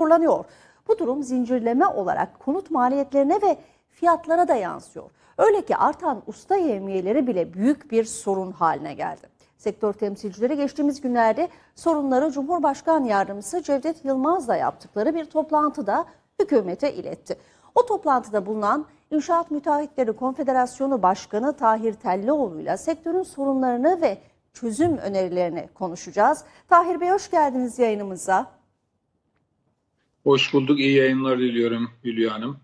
raporlanıyor. Bu durum zincirleme olarak konut maliyetlerine ve fiyatlara da yansıyor. Öyle ki artan usta yevmiyeleri bile büyük bir sorun haline geldi. Sektör temsilcileri geçtiğimiz günlerde sorunları Cumhurbaşkan Yardımcısı Cevdet Yılmaz'la yaptıkları bir toplantıda hükümete iletti. O toplantıda bulunan İnşaat Müteahhitleri Konfederasyonu Başkanı Tahir Tellioğlu'yla sektörün sorunlarını ve çözüm önerilerini konuşacağız. Tahir Bey hoş geldiniz yayınımıza. Hoş bulduk. İyi yayınlar diliyorum Hülya Hanım.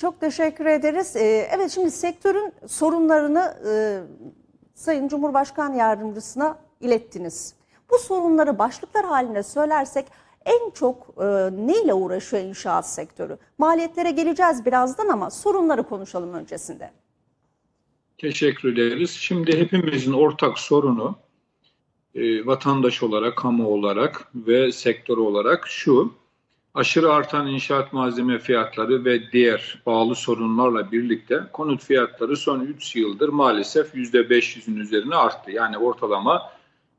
Çok teşekkür ederiz. Ee, Evet şimdi sektörün sorunlarını e, Sayın Cumhurbaşkan Yardımcısına ilettiniz. Bu sorunları başlıklar halinde söylersek en çok e, neyle uğraşıyor inşaat sektörü? Maliyetlere geleceğiz birazdan ama sorunları konuşalım öncesinde. Teşekkür ederiz. Şimdi hepimizin ortak sorunu e, vatandaş olarak, kamu olarak ve sektör olarak şu. Aşırı artan inşaat malzeme fiyatları ve diğer bağlı sorunlarla birlikte konut fiyatları son 3 yıldır maalesef %500'ün üzerine arttı. Yani ortalama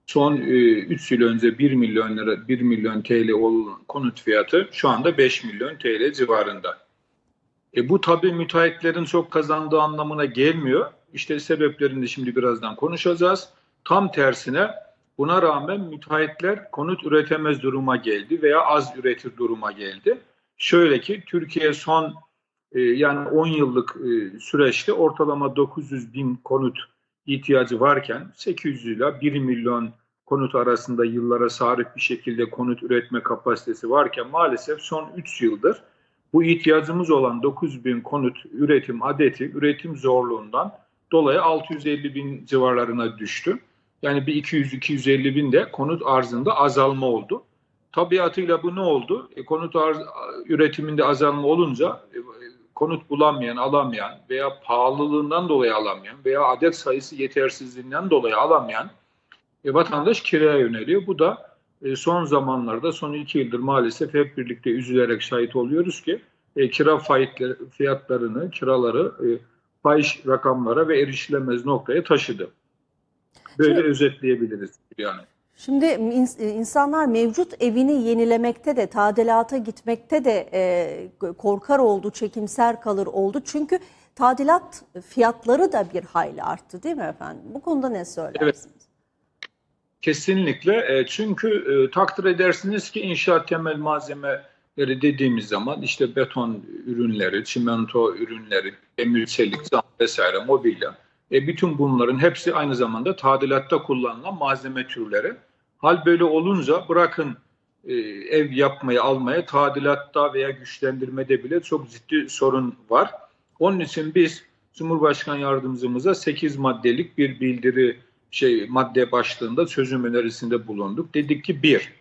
son 3 yıl önce 1 milyon lira 1 milyon TL olan konut fiyatı şu anda 5 milyon TL civarında. E bu tabii müteahhitlerin çok kazandığı anlamına gelmiyor. İşte sebeplerini şimdi birazdan konuşacağız. Tam tersine buna rağmen müteahhitler konut üretemez duruma geldi veya az üretir duruma geldi. Şöyle ki Türkiye son e, yani 10 yıllık e, süreçte ortalama 900 bin konut ihtiyacı varken 800 ile 1 milyon konut arasında yıllara sahip bir şekilde konut üretme kapasitesi varken maalesef son 3 yıldır bu ihtiyacımız olan 9 bin konut üretim adeti üretim zorluğundan dolayı 650 bin civarlarına düştü. Yani bir 200-250 bin de konut arzında azalma oldu. Tabiatıyla bu ne oldu? E, konut arz, üretiminde azalma olunca e, konut bulamayan, alamayan veya pahalılığından dolayı alamayan veya adet sayısı yetersizliğinden dolayı alamayan e, vatandaş kiraya yöneliyor. Bu da e, son zamanlarda, son iki yıldır maalesef hep birlikte üzülerek şahit oluyoruz ki e, kira fiyatları, fiyatlarını, kiraları e, fahiş rakamlara ve erişilemez noktaya taşıdı. Böyle Şimdi- özetleyebiliriz yani. Şimdi ins- insanlar mevcut evini yenilemekte de, tadilata gitmekte de e, korkar oldu, çekimser kalır oldu. Çünkü tadilat fiyatları da bir hayli arttı değil mi efendim? Bu konuda ne söylersiniz? Kesinlikle. E, çünkü e, takdir edersiniz ki inşaat temel malzemeleri dediğimiz zaman işte beton ürünleri, çimento ürünleri, demir çelik, zam vesaire, mobilya. E, bütün bunların hepsi aynı zamanda tadilatta kullanılan malzeme türleri. Hal böyle olunca bırakın e, ev yapmayı almaya tadilatta veya güçlendirmede bile çok ciddi sorun var. Onun için biz Cumhurbaşkan Yardımcımıza 8 maddelik bir bildiri şey madde başlığında çözüm önerisinde bulunduk. Dedik ki bir,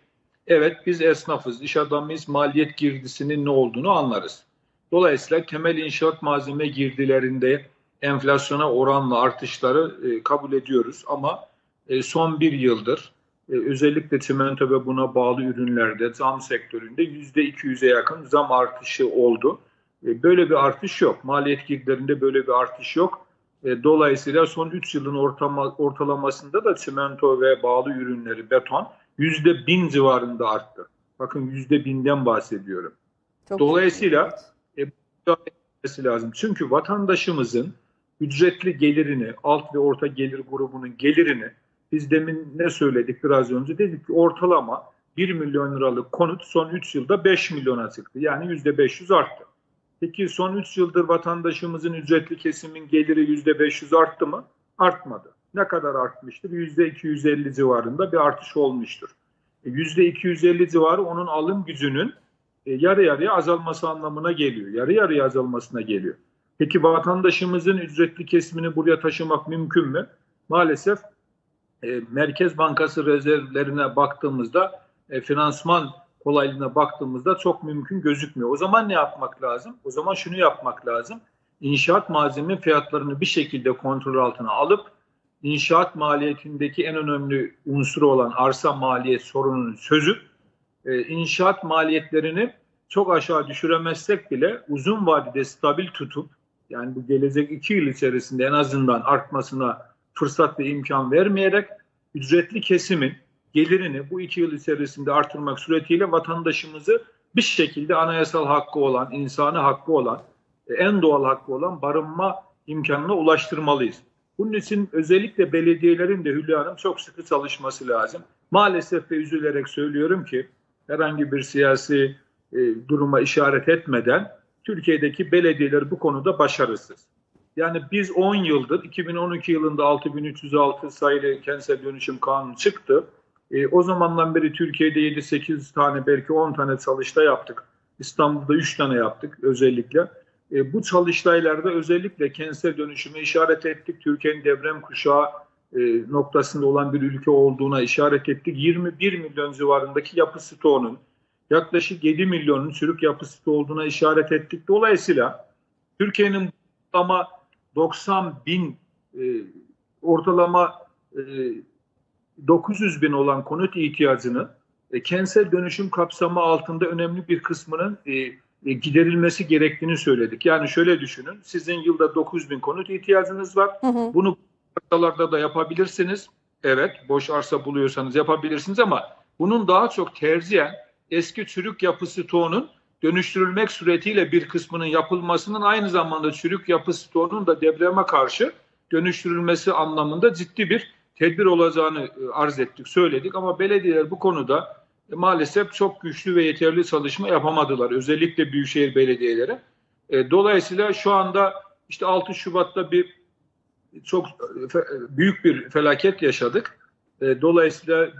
evet biz esnafız, iş adamıyız, maliyet girdisinin ne olduğunu anlarız. Dolayısıyla temel inşaat malzeme girdilerinde enflasyona oranla artışları e, kabul ediyoruz ama e, son bir yıldır e, özellikle çimento ve buna bağlı ürünlerde zam sektöründe yüzde 200'e yakın zam artışı oldu. E, böyle bir artış yok. Maliyet girdilerinde böyle bir artış yok. E, Dolayısıyla son 3 yılın ortama, ortalamasında da çimento ve bağlı ürünleri beton yüzde bin civarında arttı. Bakın yüzde binden bahsediyorum. Çok Dolayısıyla-. Etmesi lazım. Çünkü vatandaşımızın ücretli gelirini, alt ve orta gelir grubunun gelirini biz demin ne söyledik biraz önce dedik ki ortalama 1 milyon liralık konut son 3 yılda 5 milyona çıktı. Yani %500 arttı. Peki son 3 yıldır vatandaşımızın ücretli kesimin geliri %500 arttı mı? Artmadı. Ne kadar artmıştır? %250 civarında bir artış olmuştur. E, %250 civarı onun alım gücünün e, yarı yarıya azalması anlamına geliyor. Yarı yarıya azalmasına geliyor. Peki vatandaşımızın ücretli kesimini buraya taşımak mümkün mü? Maalesef e, Merkez Bankası rezervlerine baktığımızda, e, finansman kolaylığına baktığımızda çok mümkün gözükmüyor. O zaman ne yapmak lazım? O zaman şunu yapmak lazım. İnşaat malzeme fiyatlarını bir şekilde kontrol altına alıp inşaat maliyetindeki en önemli unsuru olan arsa maliyet sorununu çözüp e, inşaat maliyetlerini çok aşağı düşüremezsek bile uzun vadede stabil tutup yani bu gelecek iki yıl içerisinde en azından artmasına fırsat ve imkan vermeyerek ücretli kesimin gelirini bu iki yıl içerisinde artırmak suretiyle vatandaşımızı bir şekilde anayasal hakkı olan, insani hakkı olan, en doğal hakkı olan barınma imkanına ulaştırmalıyız. Bunun için özellikle belediyelerin de Hülya Hanım çok sıkı çalışması lazım. Maalesef ve üzülerek söylüyorum ki herhangi bir siyasi e, duruma işaret etmeden Türkiye'deki belediyeler bu konuda başarısız. Yani biz 10 yıldır, 2012 yılında 6306 sayılı kentsel dönüşüm kanunu çıktı. E, o zamandan beri Türkiye'de 7-8 tane belki 10 tane çalıştay yaptık. İstanbul'da 3 tane yaptık özellikle. E, bu çalıştaylarda özellikle kentsel dönüşüme işaret ettik. Türkiye'nin deprem kuşağı e, noktasında olan bir ülke olduğuna işaret ettik. 21 milyon civarındaki yapı stoğunun yaklaşık 7 milyonun çürük yapı olduğuna işaret ettik. Dolayısıyla Türkiye'nin ama 90 bin e, ortalama e, 900 bin olan konut ihtiyacını e, kentsel dönüşüm kapsamı altında önemli bir kısmının e, e, giderilmesi gerektiğini söyledik. Yani şöyle düşünün, sizin yılda 9 bin konut ihtiyacınız var. Hı hı. Bunu arsalarda da yapabilirsiniz. Evet, boş arsa buluyorsanız yapabilirsiniz ama bunun daha çok tercihen eski çürük yapı stoğunun dönüştürülmek suretiyle bir kısmının yapılmasının aynı zamanda çürük yapı stoğunun da depreme karşı dönüştürülmesi anlamında ciddi bir tedbir olacağını e, arz ettik, söyledik ama belediyeler bu konuda e, maalesef çok güçlü ve yeterli çalışma yapamadılar. Özellikle büyükşehir belediyeleri. E, Dolayısıyla şu anda işte 6 Şubat'ta bir çok büyük bir felaket yaşadık. Dolayısıyla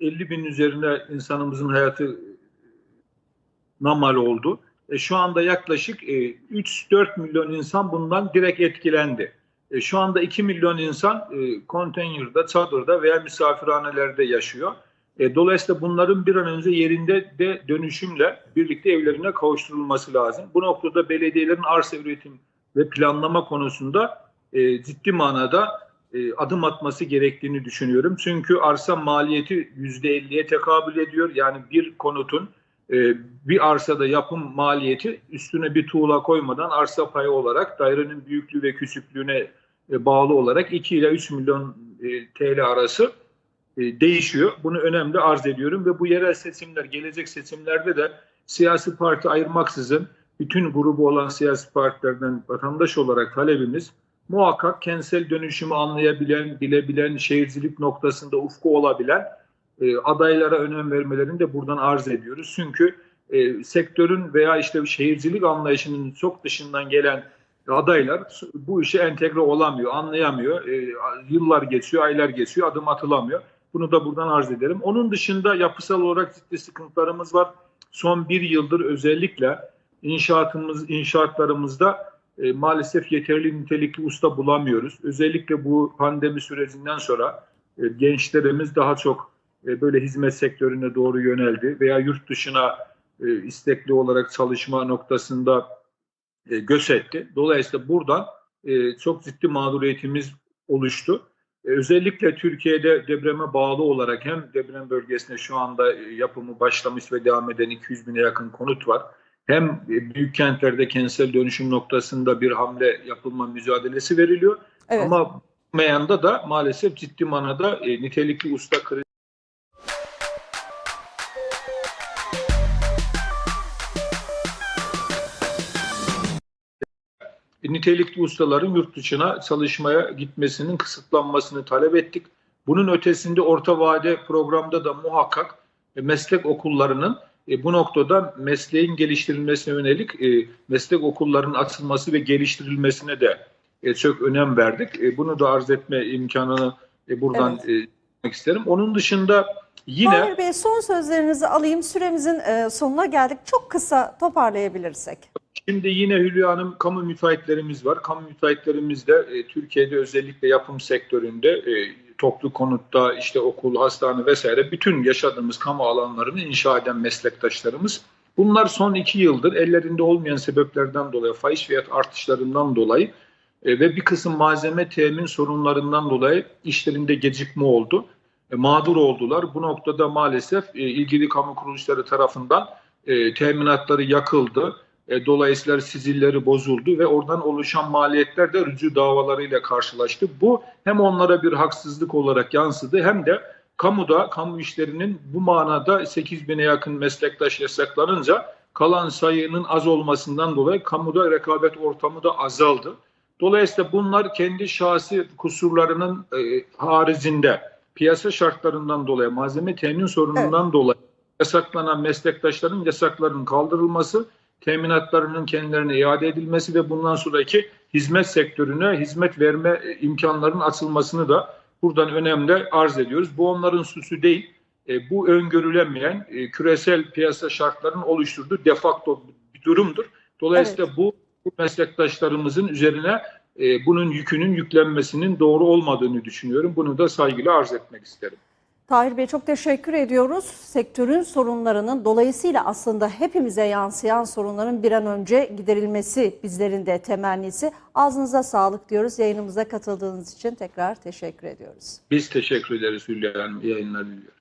50 bin üzerine insanımızın hayatı namal oldu. E, şu anda yaklaşık e, 3-4 milyon insan bundan direkt etkilendi. E, şu anda 2 milyon insan e, konteynerda, çadırda veya misafirhanelerde yaşıyor. E, dolayısıyla bunların bir an önce yerinde de dönüşümle birlikte evlerine kavuşturulması lazım. Bu noktada belediyelerin arsa üretim ve planlama konusunda e, ciddi manada e, adım atması gerektiğini düşünüyorum. Çünkü arsa maliyeti %50'ye tekabül ediyor. Yani bir konutun e, bir arsada yapım maliyeti üstüne bir tuğla koymadan arsa payı olarak dairenin büyüklüğü ve küçüklüğüne e, bağlı olarak 2 ile 3 milyon TL arası değişiyor. Bunu önemli arz ediyorum ve bu yerel seçimler, gelecek seçimlerde de siyasi parti ayırmaksızın bütün grubu olan siyasi partilerden vatandaş olarak talebimiz muhakkak kentsel dönüşümü anlayabilen, bilebilen, şehircilik noktasında ufku olabilen e, adaylara önem vermelerini de buradan arz ediyoruz. Çünkü e, sektörün veya işte şehircilik anlayışının çok dışından gelen adaylar bu işe entegre olamıyor, anlayamıyor. E, yıllar geçiyor, aylar geçiyor, adım atılamıyor. Bunu da buradan arz ederim. Onun dışında yapısal olarak ciddi sıkıntılarımız var. Son bir yıldır özellikle inşaatımız, inşaatlarımızda e, maalesef yeterli nitelikli usta bulamıyoruz. Özellikle bu pandemi sürecinden sonra e, gençlerimiz daha çok e, böyle hizmet sektörüne doğru yöneldi veya yurt dışına e, istekli olarak çalışma noktasında e, göç etti. Dolayısıyla buradan e, çok ciddi mağduriyetimiz oluştu. E, özellikle Türkiye'de depreme bağlı olarak hem deprem bölgesinde şu anda e, yapımı başlamış ve devam eden 200 bine yakın konut var. Hem büyük kentlerde kentsel dönüşüm noktasında bir hamle yapılma mücadelesi veriliyor. Evet. Ama meyanda da maalesef ciddi manada e, nitelikli usta krizi nitelikli ustaların yurt dışına çalışmaya gitmesinin kısıtlanmasını talep ettik. Bunun ötesinde orta vade programda da muhakkak e, meslek okullarının e, bu noktada mesleğin geliştirilmesine yönelik e, meslek okullarının açılması ve geliştirilmesine de e, çok önem verdik. E, bunu da arz etme imkanını e, buradan Evet. e, isterim. Onun dışında yine Mahir Bey son sözlerinizi alayım. Süremizin e, sonuna geldik. Çok kısa toparlayabilirsek. Şimdi yine Hülya Hanım kamu müteahhitlerimiz var. Kamu müteahhitlerimiz de e, Türkiye'de özellikle yapım sektöründe e, toplu konutta işte okul, hastane vesaire bütün yaşadığımız kamu alanlarını inşa eden meslektaşlarımız. Bunlar son iki yıldır ellerinde olmayan sebeplerden dolayı, faiz fiyat artışlarından dolayı e, ve bir kısım malzeme temin sorunlarından dolayı işlerinde gecikme oldu. E, mağdur oldular. Bu noktada maalesef e, ilgili kamu kuruluşları tarafından e, teminatları yakıldı. E, dolayısıyla sizilleri bozuldu ve oradan oluşan maliyetler de rücu davalarıyla karşılaştı. Bu hem onlara bir haksızlık olarak yansıdı hem de kamuda, kamu işlerinin bu manada 8 bine yakın meslektaş yasaklanınca kalan sayının az olmasından dolayı kamuda rekabet ortamı da azaldı. Dolayısıyla bunlar kendi şahsi kusurlarının e, haricinde piyasa şartlarından dolayı, malzeme temin sorunundan dolayı yasaklanan meslektaşların yasaklarının kaldırılması, teminatlarının kendilerine iade edilmesi ve bundan sonraki hizmet sektörüne hizmet verme e, imkanlarının açılmasını da buradan önemli arz ediyoruz. Bu onların suçu değil. E, bu öngörülemeyen e, küresel piyasa şartlarının oluşturduğu defakto bir durumdur. Dolayısıyla bu, bu meslektaşlarımızın üzerine e, bunun yükünün yüklenmesinin doğru olmadığını düşünüyorum. Bunu da saygıyla arz etmek isterim. Tahir Bey çok teşekkür ediyoruz. Sektörün sorunlarının dolayısıyla aslında hepimize yansıyan sorunların bir an önce giderilmesi bizlerin de temennisi. Ağzınıza sağlık diyoruz. Yayınımıza katıldığınız için tekrar teşekkür ediyoruz. Biz teşekkür ederiz Hülya Hanım. İyi yayınlar diliyorum.